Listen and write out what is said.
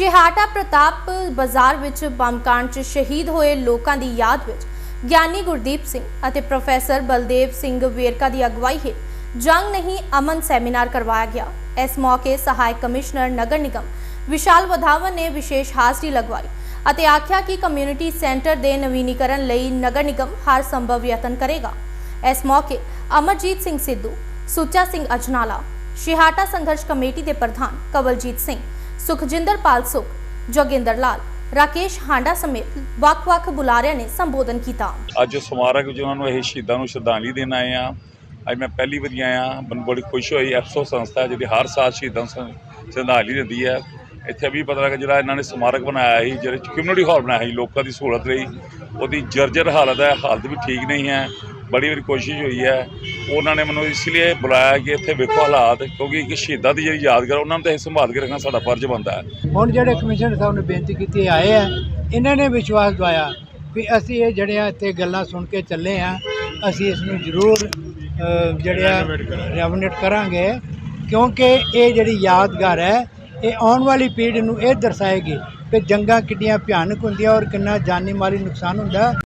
ਸ਼ਿਹਾਟਾ ਪ੍ਰਤਾਪ ਬਾਜ਼ਾਰ ਵਿੱਚ ਬੰਬਕਾਂਡ 'ਚ ਸ਼ਹੀਦ ਹੋਏ ਲੋਕਾਂ ਦੀ ਯਾਦ ਵਿੱਚ ਗਿਆਨੀ ਗੁਰਦੀਪ ਸਿੰਘ ਅਤੇ ਪ੍ਰੋਫੈਸਰ ਬਲਦੇਵ ਸਿੰਘ ਵੇਰਕਾ ਦੀ ਅਗਵਾਈ ਹੇਠ ਜੰਗ ਨਹੀਂ ਅਮਨ ਸੈਮੀਨਾਰ ਕਰਵਾਇਆ ਗਿਆ। ਇਸ ਮੌਕੇ ਸਹਾਇਕ ਕਮਿਸ਼ਨਰ ਨਗਰ ਨਿਗਮ ਵਿਸ਼ਾਲ ਵਧਾਵਨ ਨੇ ਵਿਸ਼ੇਸ਼ ਹਾਜ਼ਰੀ ਲਗਵਾਈ ਅਤੇ ਆਖਿਆ ਕਿ ਕਮਿਊਨਿਟੀ ਸੈਂਟਰ ਦੇ ਨਵੀਨੀਕਰਨ ਲਈ ਨਗਰ ਨਿਗਮ ਹਰ ਸੰਭਵ ਯਤਨ ਕਰੇਗਾ। ਇਸ ਮੌਕੇ ਅਮਰਜੀਤ ਸਿੰਘ ਸਿੱਧੂ, ਸੁੱਚਾ ਸਿੰਘ ਅਜਨਾਲਾ, ਸ਼ਿਹਾਟਾ ਸੰਘਰਸ਼ ਕਮੇਟੀ ਦੇ ਪ੍ਰਧਾਨ ਕਵਲਜੀਤ ਸਿੰਘ ਸੁਖਜਿੰਦਰ ਪਾਲ ਸੁਖ, ਜੋਗਿੰਦਰ ਲਾਲ, ਰਾਕੇਸ਼ ਹਾਂਡਾ ਸਮੇਤ ਵੱਖ-ਵੱਖ ਬੁਲਾਰਿਆਂ ਨੇ ਸੰਬੋਧਨ ਕੀਤਾ। ਅੱਜ ਸਮਾਰਕ ਵਿੱਚ ਨੂੰ ਇਹ ਸ਼ਹੀਦਾਂ ਨੂੰ ਸ਼ਰਧਾਂਜਲੀ ਦੇਣ ਆਏ ਆ ਅੱਜ ਮੈਂ ਪਹਿਲੀ ਵਾਰੀ ਆਇਆ ਮੈਨੂੰ ਬੜੀ ਖੁਸ਼ੀ ਹੋਈ। ਐਫਸੋ ਸੰਸਥਾ ਜਿਹੜੀ ਹਰ ਸਾਲ ਸ਼ਹੀਦਾਂ ਨੂੰ ਸ਼ਰਧਾਂਜਲੀ ਦਿੰਦੀ ਹੈ। ਇੱਥੇ ਵੀ ਪਤਾ ਲੱਗਾ ਜਿਹੜਾ ਇਹਨਾਂ ਨੇ ਸਮਾਰਕ ਬਣਾਇਆ ਸੀ, ਜਿਹੜੇ ਕਮਿਊਨਿਟੀ ਹਾਲ ਬਣਾਇਆ ਸੀ, ਲੋਕਾਂ ਦੀ ਸਹੂਲਤ ਲਈ। ਉਹਦੀ ਜਰਜਰ ਹਾਲਤ ਹੈ। ਹਾਲਤ ਵੀ ਠੀਕ ਨਹੀਂ ਹੈ। ਬੜੀ ਵਾਰੀ ਕੋਸ਼ਿਸ਼ ਹੋਈ ਹੈ। ਉਹਨਾਂ ਨੇ ਮੈਨੂੰ ਇਸ ਲਈ ਬੁਲਾਇਆ ਕਿ ਇੱਥੇ ਵੇਖੋ ਹਾਲਾਤ ਕਿਉਂਕਿ ਇੱਕ ਸ਼ਹੀਦਾਂ ਦੀ ਜਿਹੜੀ ਯਾਦਗਾਰ ਉਹਨਾਂ ਨੂੰ ਤਾਂ ਇਹ ਸੰਭਾਲ ਕੇ ਰੱਖਣਾ ਸਾਡਾ ਫਰਜ਼ ਬਣਦਾ ਹੈ। ਹੁਣ ਜਿਹੜੇ ਕਮਿਸ਼ਨਰ ਸਾਹਿਬ ਨੇ ਬੇਨਤੀ ਕੀਤੀ ਆਏ ਆ। ਇਹਨਾਂ ਨੇ ਵਿਸ਼ਵਾਸ ਦਵਾਇਆ ਵੀ ਅਸੀਂ ਇਹ ਜਿਹੜੀਆਂ ਇੱਥੇ ਗੱਲਾਂ ਸੁਣ ਕੇ ਚੱਲੇ ਆ। ਅਸੀਂ ਇਸ ਨੂੰ ਜ਼ਰੂਰ ਅ, ਜਿਹੜਿਆ ਰੈਵਨੇਟ ਕਰਾਂਗੇ ਕਿਉਂਕਿ ਇਹ ਜਿਹੜੀ ਯਾਦਗਾਰ ਹੈ ਇਹ ਆਉਣ ਵਾਲੀ ਪੀੜ੍ਹੀ ਨੂੰ ਇਹ ਦਰਸਾਏਗੀ ਕਿ ਜੰਗਾਂ ਕਿੰਨੀਆਂ ਭਿਆਨਕ ਹੁੰਦੀਆਂ ਔਰ ਕਿੰਨਾ ਜਾਨੀ ਮਾਲੀ ਨੁਕਸਾਨ ਹੁੰਦਾ।